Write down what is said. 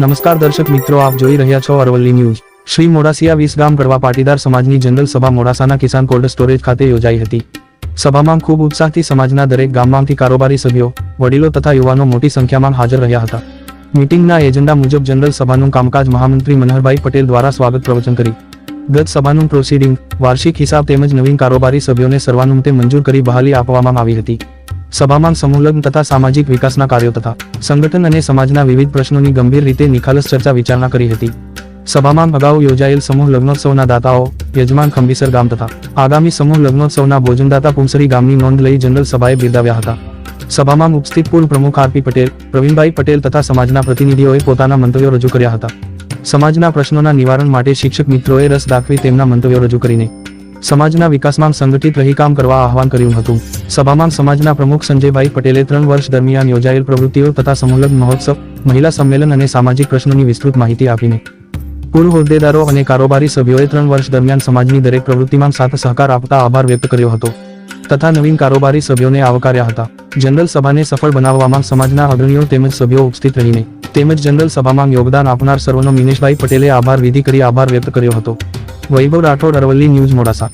નમસ્કાર દર્શક મિત્રો, આપ જોઈ રહ્યા છો અરવલ્લી ન્યૂઝ. શ્રી મોડાસિયા વીસ ગામ કરવા પાટીદાર સમાજની જનરલ સભા મોડાસાના કિસાન કોલ્ડ સ્ટોરેજ ખાતે યોજાઈ હતી. સભામાં ખૂબ ઉત્સાહથી સમાજના દરેક ગામમાંથી કારોબારી સભ્યો, વડીલો તથા યુવાનો મોટી સંખ્યામાં હાજર રહ્યા હતા. મીટિંગના એજન્ડા મુજબ જનરલ સભાનું કામકાજ મહામંત્રી મનહરભાઈ પટેલ દ્વારા સ્વાગત પ્રવચન કરી. ગત સભાનું પ્રોસિડિંગ, વાર્ષિક હિસાબ તેમજ નવીન કારોબારી સભ્યોને સર્વાનુમતે મંજૂર કરી બહાલી આપવામાં આવી હતી. સભામાં સમૂહલગ્ન તથા સામાજિક વિકાસના કાર્યો તથા સંગઠન અને સમાજના વિવિધ પ્રશ્નોની ગંભીર રીતે નિખાલસ ચર્ચા વિચારણા કરી હતી. સભામાં અગાઉ યોજાયેલ સમૂહ લગ્નોત્સવના દાતાઓ, યજમાન ખંભીસર ગામ તથા આગામી સમૂહ લગ્નોત્સવના ભોજનદાતા પુંસરી ગામની નોંધ લઈ જનરલ સભાએ બિરદાવ્યા હતા. સભામાં ઉપસ્થિત પૂર્વ પ્રમુખ આરપી પટેલ, પ્રવીણભાઈ પટેલ તથા સમાજના પ્રતિનિધિઓએ પોતાના મંતવ્યો રજૂ કર્યા હતા. સમાજના પ્રશ્નોના નિવારણ માટે શિક્ષક મિત્રોએ રસ દાખવી તેમના મંતવ્યો રજૂ કરીને, સમાજના વિકાસમાં સંગઠિત રહી કામ કરવા આહવાન કર્યું હતું. સભામાં સમાજના પ્રમુખ સંજયભાઈ પટેલે ત્રણ વર્ષ દરમિયાન યોજાયેલ પ્રવૃત્તિઓ તથા સમૂહલગ્ન મહોત્સવ, મહિલા સંમેલન અને સામાજિક પ્રશ્નોની વિસ્તૃત માહિતી આપીને. પૂર્વ હોદ્દેદારો અને કારોબારી સભ્યોએ ત્રણ વર્ષ દરમિયાન સમાજની દરેક પ્રવૃત્તિમાં સાથ સહકાર આપતા આભાર વ્યક્ત કર્યો હતો. તથા નવીન કારોબારી સભ્યોને આવકાર્યા હતા. જનરલ સભાને સફળ બનાવવામાં સમાજના અગ્રણીઓ તેમજ સભ્યો ઉપસ્થિત રહીને, તેમજ જનરલ સભામાં યોગદાન આપનાર સર્વનો મિનેશભાઈ પટેલે આભાર વિધિ કરી આભાર વ્યક્ત કર્યો હતો. વૈભવ રાઠોડ અરવલ્લી ન્યૂઝ મોડાસા.